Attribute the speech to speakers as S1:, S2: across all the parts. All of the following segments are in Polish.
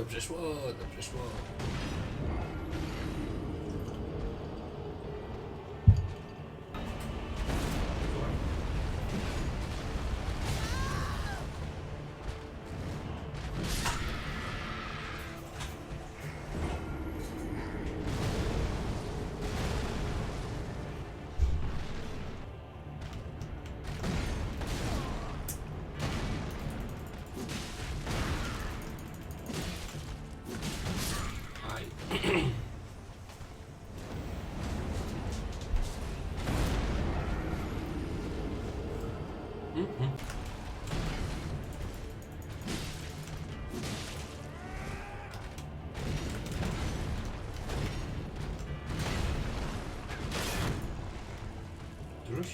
S1: dobrze szło, dobrze szło.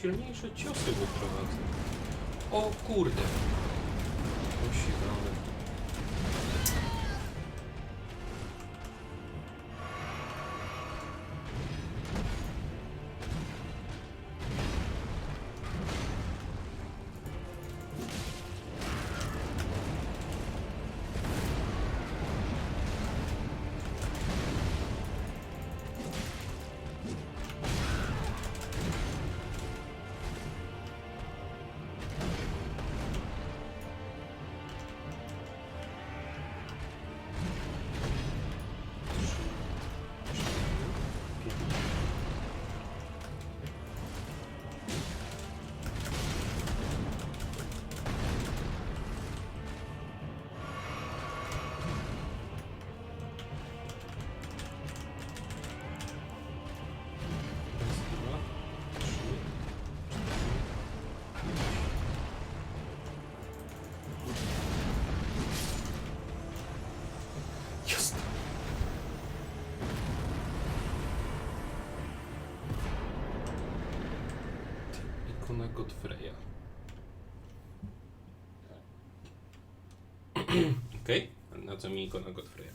S1: Silniejsze ciosy wyprowadzę. O kurde. Godfreya. Okej, okay. na co mi ikona Godfreya?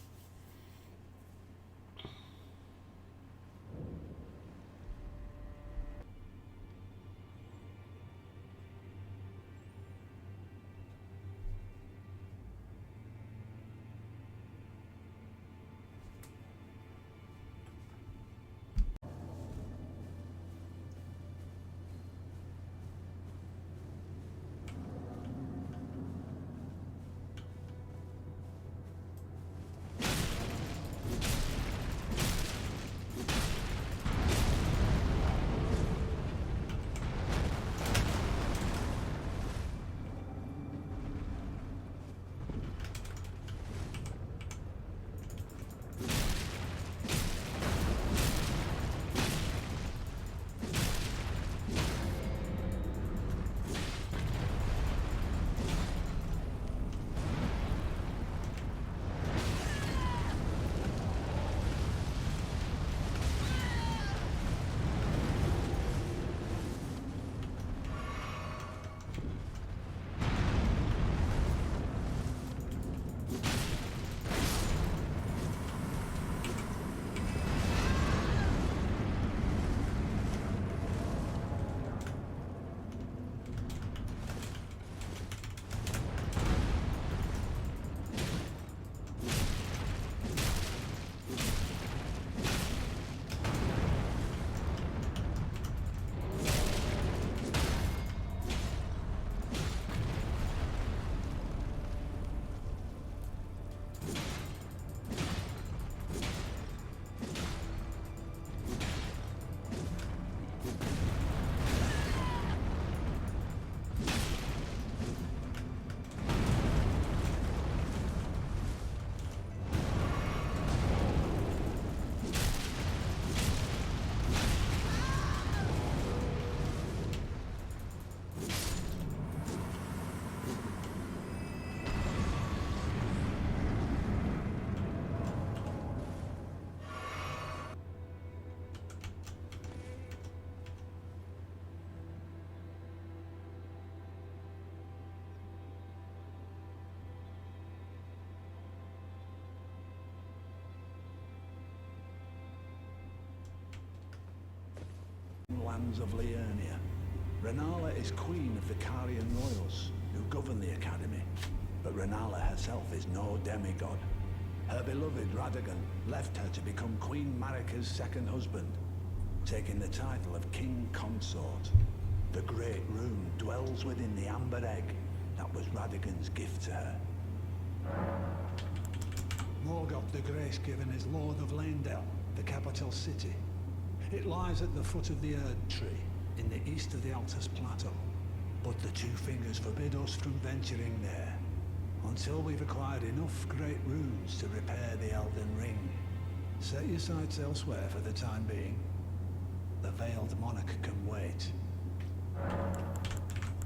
S2: Lands of Liurnia. Renala is queen of the Carian royals, who govern the academy. But Renala herself is no demigod. her beloved Radagon left her to become Queen Marika's second husband, taking the title of King Consort. The Great Rune dwells within the Amber Egg that was Radagon's gift to her. Morgoth the Grace-given is Lord of Landel, the capital city. It lies at the foot of the Erd Tree, in the east of the Altus Plateau. But the Two Fingers forbid us from venturing there, until we've acquired enough great runes to repair the Elden Ring. Set your sights elsewhere for the time being. The Veiled Monarch can wait.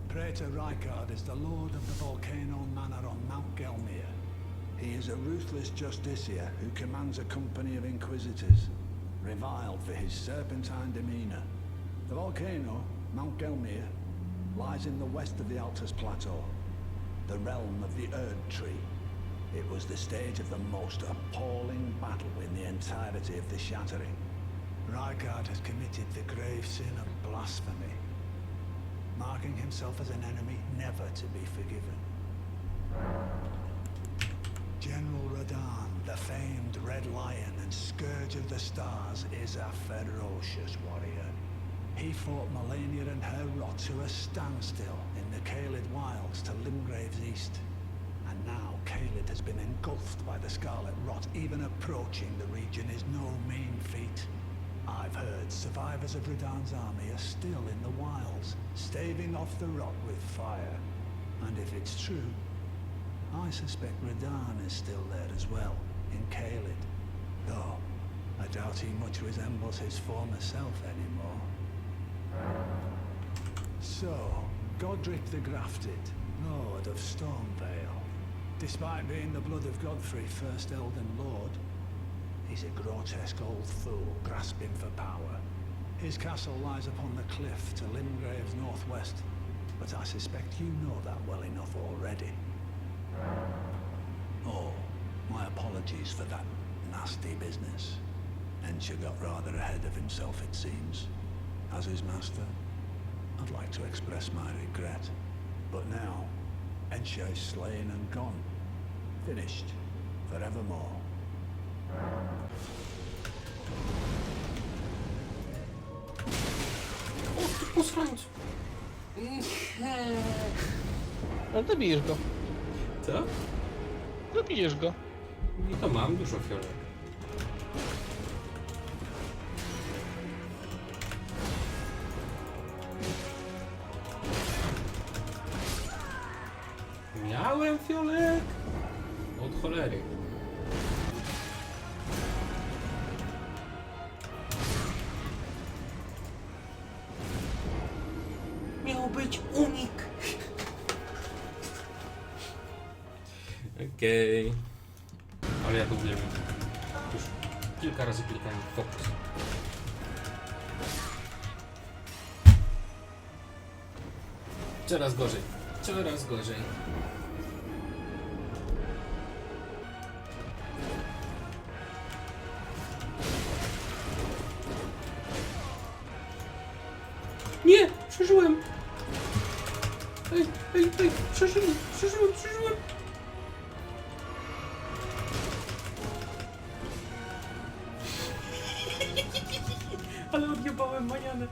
S2: Praetor Rykard is the lord of the Volcano Manor on Mount Gelmir. He is a ruthless justiciar who commands a company of inquisitors, reviled for his serpentine demeanor. The volcano, Mount Gelmir, lies in the west of the Altus Plateau, the realm of the Erd Tree. It was the stage of the most appalling battle in the entirety of the Shattering. Rykard has committed the grave sin of blasphemy, marking himself as an enemy never to be forgiven. General Radan, the famed Red Lion and Scourge of the Stars, is a ferocious warrior. He fought Melania and her rot to a standstill in the Caelid Wilds to Limgrave's east. And now Caelid has been engulfed by the Scarlet Rot. Even approaching the region is no mean feat. I've heard survivors of Radan's army are still in the wilds, staving off the rot with fire. And if it's true, I suspect Radan is still there as well, in Caelid. Though, I doubt he much resembles his former self anymore. So, Godric the Grafted, Lord of Stormvale. Despite being the blood of Godfrey, first Elden Lord, he's a grotesque old fool grasping for power. His castle lies upon the cliff to Limgrave's northwest, but I suspect you know that well enough already. Oh, my apologies for that nasty business. Ensha got rather ahead of himself, it seems. As his master, I'd like to express my regret. But now, Ensha is slain and gone. Finished. Forevermore.
S1: O, ty posrańcu!
S3: No zabijesz go.
S1: Co?
S3: Zabijesz go.
S1: I to mam dużo fiolek. Miałem fiolek? Od cholery. Miał być unik. Okej. Ale Coraz gorzej. Coraz gorzej. Nie! Przeżyłem! Ej, ej, ej! Przeżyłem! Przeżyłem! Przeżyłem! Ale odjebałem manianę.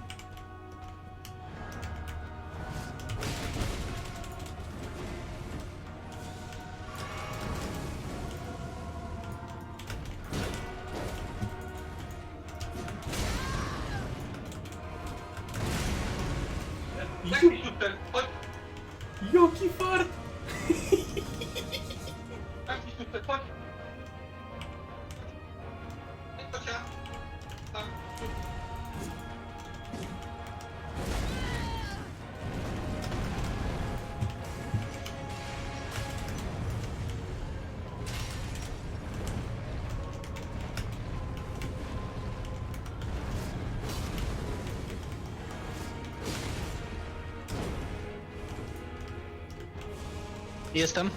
S3: Jestem.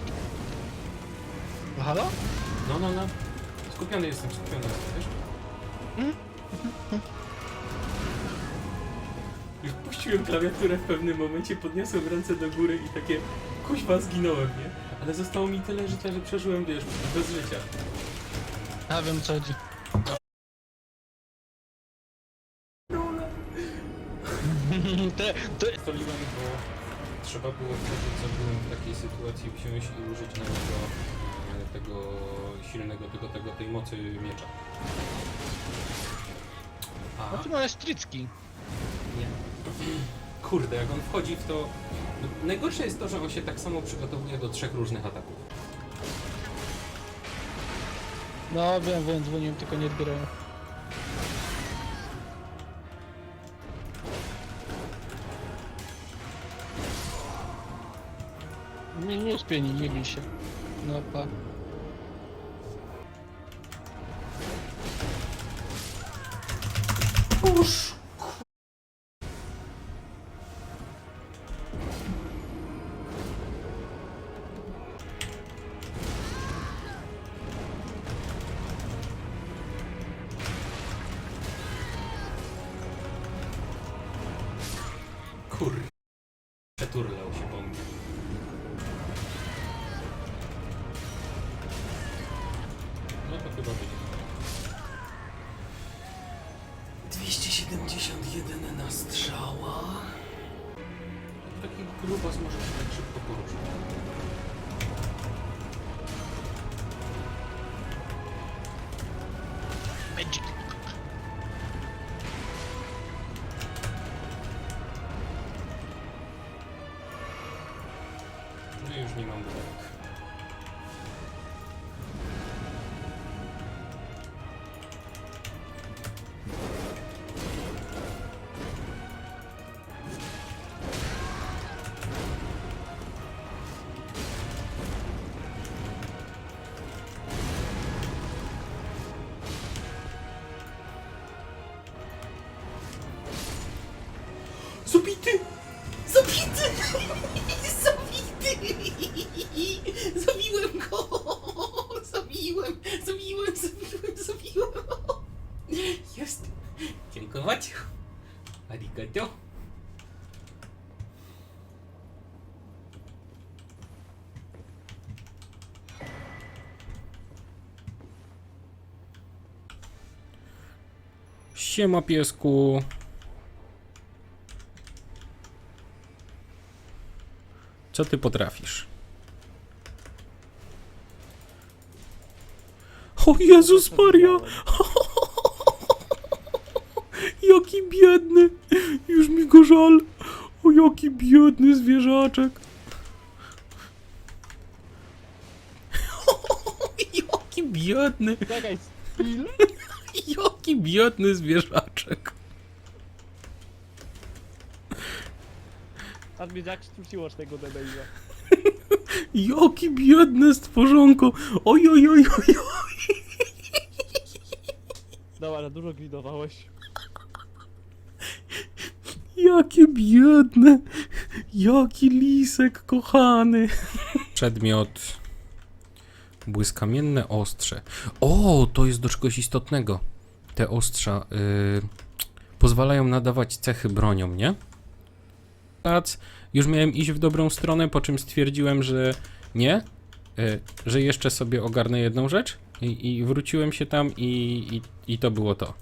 S3: No halo?
S1: No, no, no. Skupiony jestem, skupiony jestem, wiesz? Już puściłem klawiaturę w pewnym momencie, podniosłem ręce do góry i takie kuźwa zginąłem, nie? Ale zostało mi tyle życia, że przeżyłem, wiesz, bez życia.
S3: A wiem co chodzi. Te, te,
S1: Stoliłem, bo trzeba było w sytuacji, wziąć i użyć na niego e, tego silnego, tego, tego, tej mocy miecza. A,
S3: no to jest stricki.
S1: nie. Kurde, jak on wchodzi w to... Najgorsze jest to, że on się tak samo przygotowuje do trzech różnych ataków.
S3: No wiem, wiem, dzwoniłem, tylko nie odbierają. Nie, nie uspieni, nie bij się. No
S1: клюба зможеш швидше подорожувати. Siema piesku! Co ty potrafisz? O Jezus Maria! Jaki biedny! Już mi go żal! O jaki biedny zwierzaczek! Jaki biedny!
S3: Czekaj?
S1: Jaki biedny zwierzaczek!
S3: A mnie jak struciło tego Dedeja.
S1: Jaki biedne stworzonko! Oj, oj, oj, oj, oj.
S3: Dobra, za dużo gridowałeś.
S1: Jakie biedne! Jaki lisek kochany! Przedmiot. Błyskamienne ostrze. O, to jest do czegoś istotnego. Te ostrza y, pozwalają nadawać cechy broniom, nie? Pac, już miałem iść w dobrą stronę, po czym stwierdziłem, że nie, y, że jeszcze sobie ogarnę jedną rzecz i, i wróciłem się tam i, i, i to było to.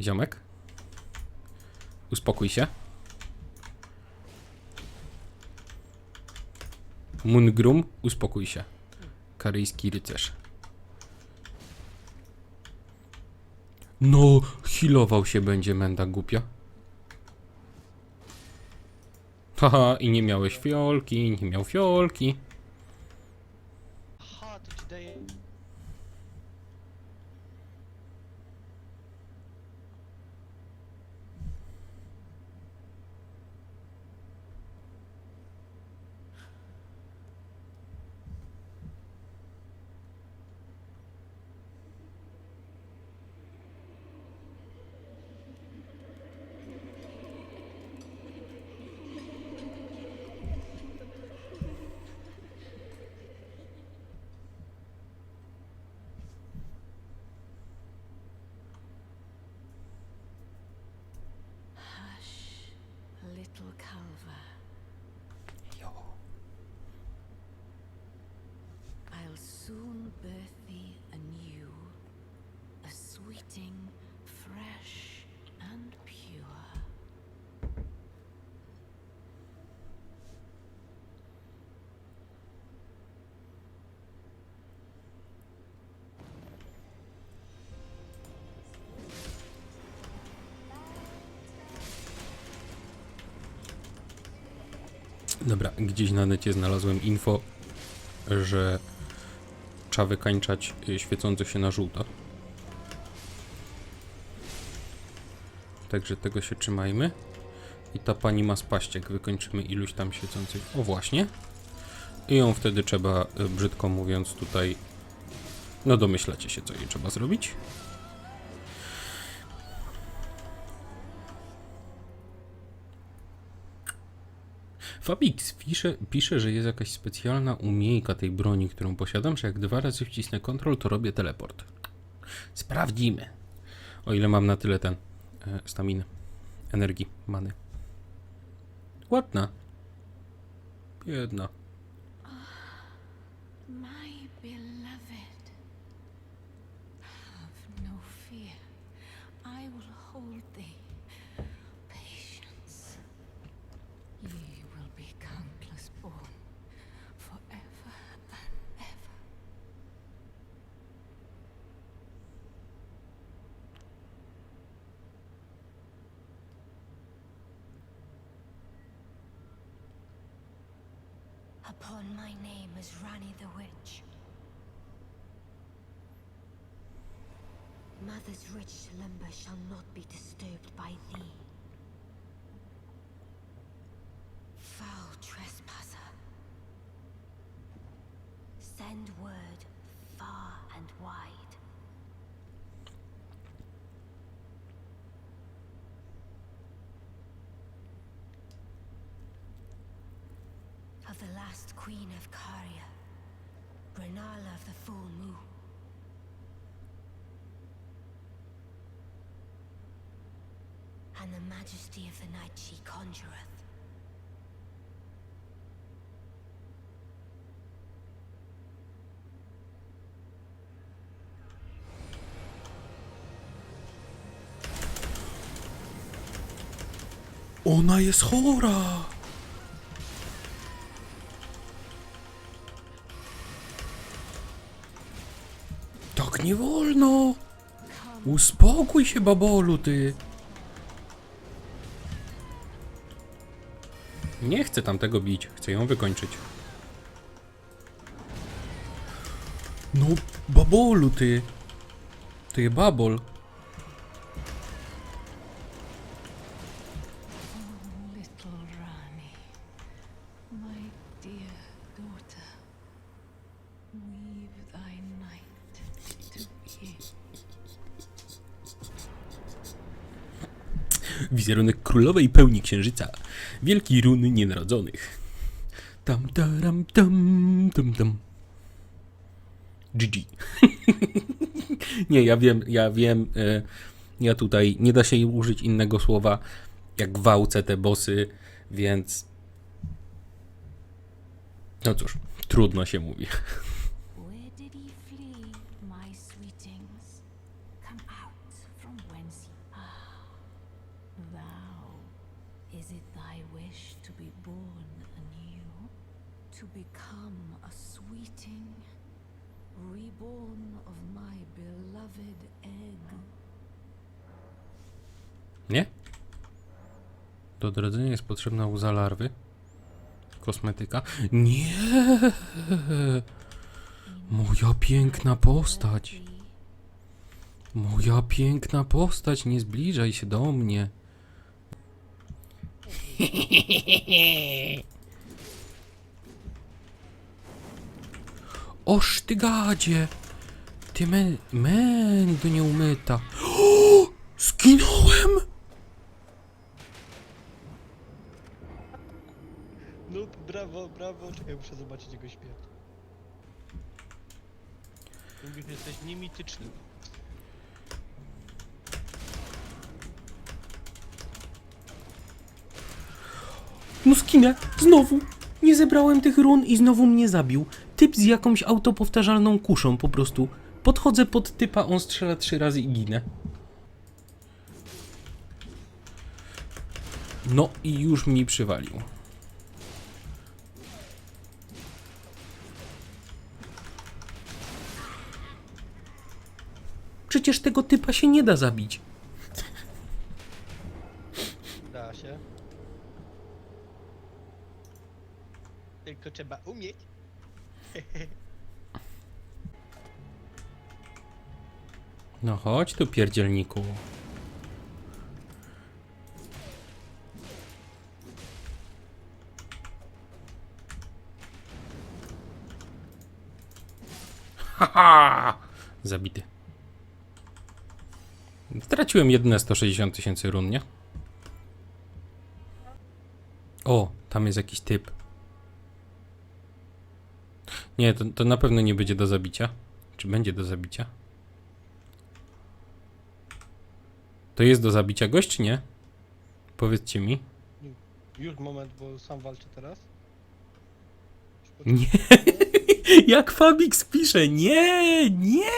S1: Ziomek? Uspokój się. Mungrum, uspokój się. Karyjski rycerz. No, healował się będzie menda głupia. Haha, i nie miałeś fiolki, nie miał fiolki.
S3: Aha, to ci daje...
S4: Hush, little Calva. I'll soon birth thee a sweeting, fresh and pure.
S1: Dobra, gdzieś na necie znalazłem info, że trzeba wykańczać y, świecących się na żółto. Także tego się trzymajmy. I ta pani ma spaść, jak wykończymy iluś tam świecących. O właśnie. I ją wtedy trzeba, y, brzydko mówiąc, tutaj... No domyślacie się, co jej trzeba zrobić. Fabix pisze, pisze, że jest jakaś specjalna umiejka tej broni, którą posiadam, że jak dwa razy wcisnę kontrol, to robię teleport. Sprawdzimy. O ile mam na tyle ten e, energii, many. Ładna. Jedna.
S4: My beloved, have no fear. Upon my name as Rani the Witch. Mother's rich slumber shall not be disturbed by thee. Of the last queen of Caria, Renala of the full moon. And the majesty of the night she conjureth.
S1: Ona jest chora! Nie wolno! Uspokój się, babolu, ty! Nie chcę tamtego bić, chcę ją wykończyć. No, babolu, ty! Ty, babol. Wizerunek królowej pełni księżyca. Wielki run nienarodzonych. Tam taram tam tam tam. GG. nie, ja wiem, ja wiem. E, ja tutaj nie da się użyć innego słowa jak gwałcę te bossy, więc. No cóż, trudno się mówi.
S4: Is it thy wish to be born anew? To become a sweeting? Reborn of my beloved egg?
S1: Nie? Do odrodzenia jest potrzebna łza larwy. Kosmetyka. Nie! Moja piękna postać. Moja piękna postać, nie zbliżaj się do mnie. Oż ty gadzie! Ty men, mendo nieumyta. O! Skinąłem!
S3: No brawo, brawo. Czekaj, muszę zobaczyć jego śmierć. Mówisz, jesteś niemityczny.
S1: No skinę, znowu! Nie zebrałem tych run i znowu mnie zabił. Typ z jakąś autopowtarzalną kuszą po prostu Podchodzę pod typa, on strzela trzy razy i ginę. No i już mi przywalił. Przecież tego typa się nie da zabić. No chodź tu, pierdzielniku. Haha! Zabity. Straciłem jedyne 160 tysięcy run, nie? O, tam jest jakiś typ. Nie, to, to na pewno nie będzie do zabicia. Czy będzie do zabicia? To jest do zabicia gość, czy nie? Powiedzcie mi.
S3: Już moment, bo sam walczę teraz.
S1: Nie. Jak Fabix pisze, nie, nie.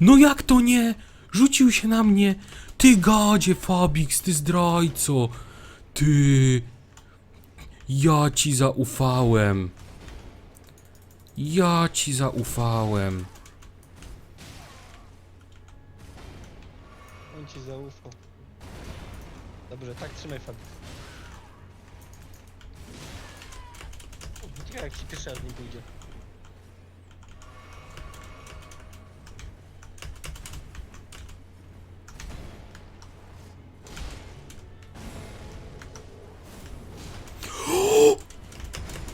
S1: No jak to nie? Rzucił się na mnie. Ty gadzie, Fabix, ty zdrajco. Ty. Ja ci zaufałem. Ja ci zaufałem.
S3: Ci zaufał. Dobrze, tak trzymaj Fabi. Ciekawe jak ci pierwszy raz nie pójdzie.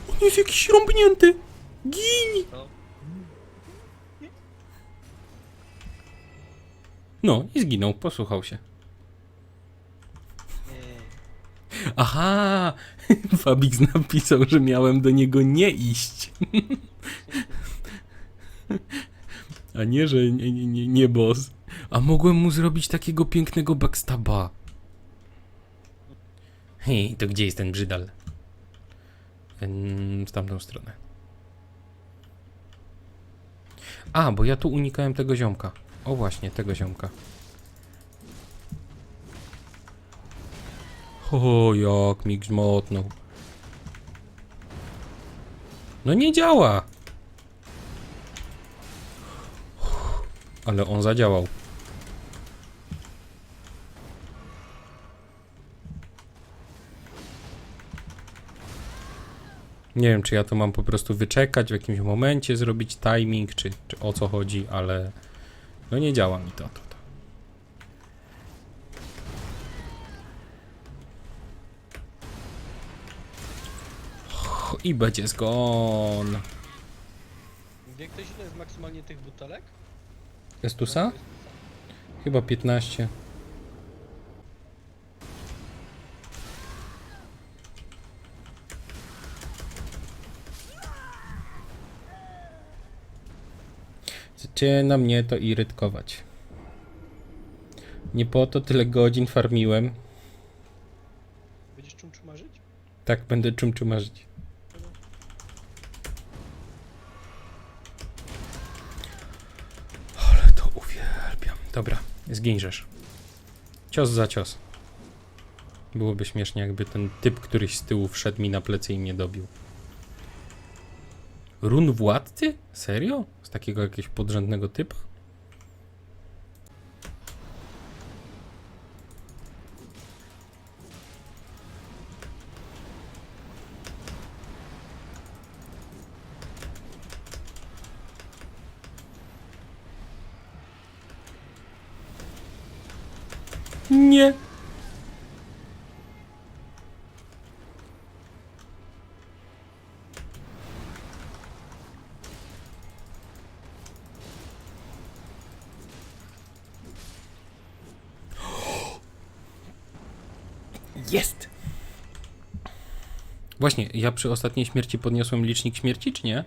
S1: On jest jakiś rąbnięty. Gin.
S3: No.
S1: No i zginął, posłuchał się. Aha! Fabix napisał, że miałem do niego nie iść. A nie, że nie, nie, nie, nie boss. A mogłem mu zrobić takiego pięknego backstaba. Hej, to gdzie jest ten brzydal? W tamtą stronę. A, bo ja tu unikałem tego ziomka. O właśnie, tego ziomka. O, jak mi grzmotnął. No nie działa. Ale on zadziałał. Nie wiem, czy ja to mam po prostu wyczekać w jakimś momencie, zrobić timing, czy, czy o co chodzi, ale no nie działa mi to. to, to. I będzie zgon.
S3: Wie ktoś ile jest maksymalnie tych butelek?
S1: Estusa? Chyba 15. Zaczyna mnie to irytować. Nie po to tyle godzin farmiłem.
S3: Będziesz czym marzyć?
S1: Tak będę czym marzyć. Ale to uwielbiam. Dobra, zgińżesz. Cios za cios. Byłoby śmiesznie, jakby ten typ któryś z tyłu wszedł mi na plecy i mnie dobił. Run władcy? Serio? Z takiego jakiegoś podrzędnego typa? Właśnie, ja przy ostatniej śmierci podniosłem licznik śmierci, czy nie?